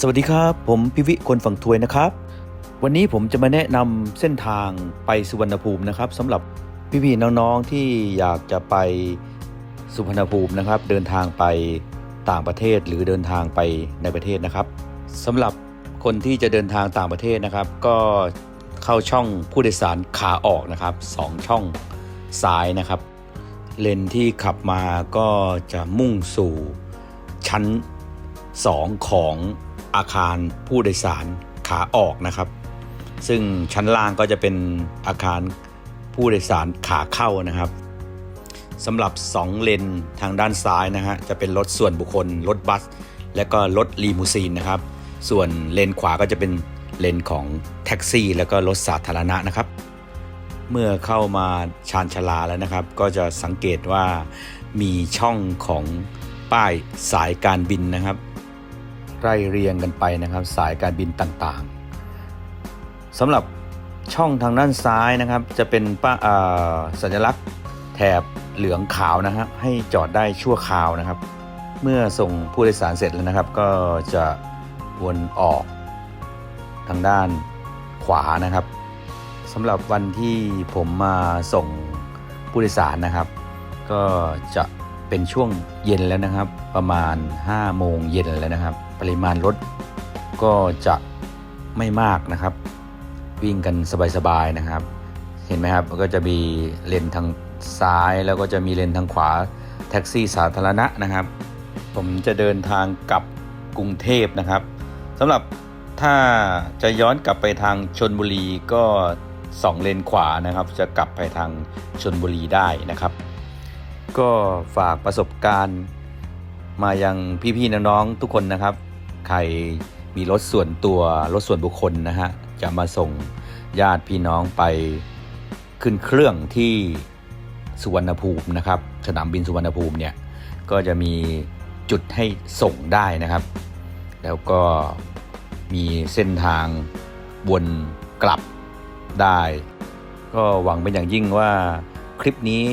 สวัสดีครับ ผมพิวิคนฝั่งทวยนะครับ วันนี้ผมจะมาแนะนำเส้นทางไปสุวรรณภูมินะครับสำหรับพี่ๆน้องๆที่อยากจะไปสุวรรณภูมินะครับ เดินทางไปต่างประเทศหรือเดินทางไปในประเทศนะครับสำหรับคนที่จะเดินทางต่างประเทศนะครับ ก็เข้าช่องผู้โดยสารขาออกนะครับสองช่องซ้ายนะครับ เลนที่ขับมาก็จะมุ่งสู่ชั้น 2 ของ อาคารผู้โดยสารขาออกนะครับ ซึ่งชั้นล่างก็จะเป็นอาคารผู้โดยสารขาเข้านะครับสำหรับ 2 เลนทางด้านซ้ายนะฮะจะเป็นรถส่วนบุคคล รถบัส และก็รถลีมูซีนนะครับ ส่วนเลนขวาก็จะเป็นเลนของแท็กซี่ แล้วก็รถสาธารณะนะครับ เมื่อเข้ามาชานชลาแล้วนะครับ ก็จะสังเกตว่ามีช่องของป้ายสายการบินนะครับ ไล่เรียงกันไปนะครับ สายการบินต่างๆสำหรับช่องทางด้านซ้ายนะครับ จะเป็นป้าสัญลักษณ์แถบเหลืองขาวนะครับ ให้จอดได้ชั่วคราวนะครับ เมื่อส่งผู้โดยสารเสร็จแล้วนะครับ ก็จะวนออกทางด้านขวานะครับสำหรับวันที่ผมมาส่งผู้โดยสารนะครับ ก็จะ เป็นช่วงเย็นแล้วนะครับ ประมาณ 5 โมงเย็นแล้วนะครับ ปริมาณรถก็จะไม่มากนะครับ วิ่งกันสบายๆนะครับ เห็นไหมครับก็จะมีเลนทางซ้ายแล้วก็จะมีเลนทางขวาแท็กซี่สาธารณะนะครับ ผมจะเดินทางกลับกรุงเทพนะครับสำหรับถ้าจะย้อนกลับไปทางชนบุรีก็สองเลนขวานะครับ จะกลับไปทางชนบุรีได้นะครับ ก็ฝากประสบการณ์มายังพี่ๆน้องๆทุกคนนะครับ ใครมีรถส่วนตัวรถส่วนบุคคลนะฮะจะมาส่งญาติพี่น้องไปขึ้นเครื่องที่สุวรรณภูมินะครับ สนามบินสุวรรณภูมิเนี่ยก็จะมีจุดให้ส่งได้นะครับ แล้วก็มีเส้นทางวนกลับได้ ก็หวังเป็นอย่างยิ่งว่าคลิปนี้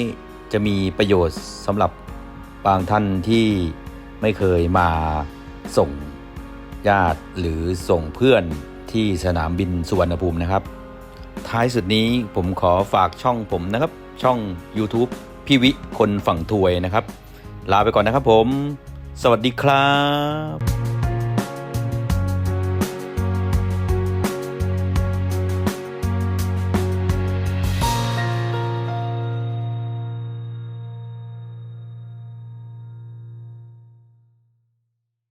จะมีประโยชน์สำหรับบางท่านที่ไม่เคยมาส่งญาติหรือส่งเพื่อนที่สนามบินสุวรรณภูมินะครับ ท้ายสุดนี้ผมขอฝากช่องผมนะครับ ช่อง YouTube พี่วิคนฝั่งถวยนะครับ ลาไปก่อนนะครับผม สวัสดีครับ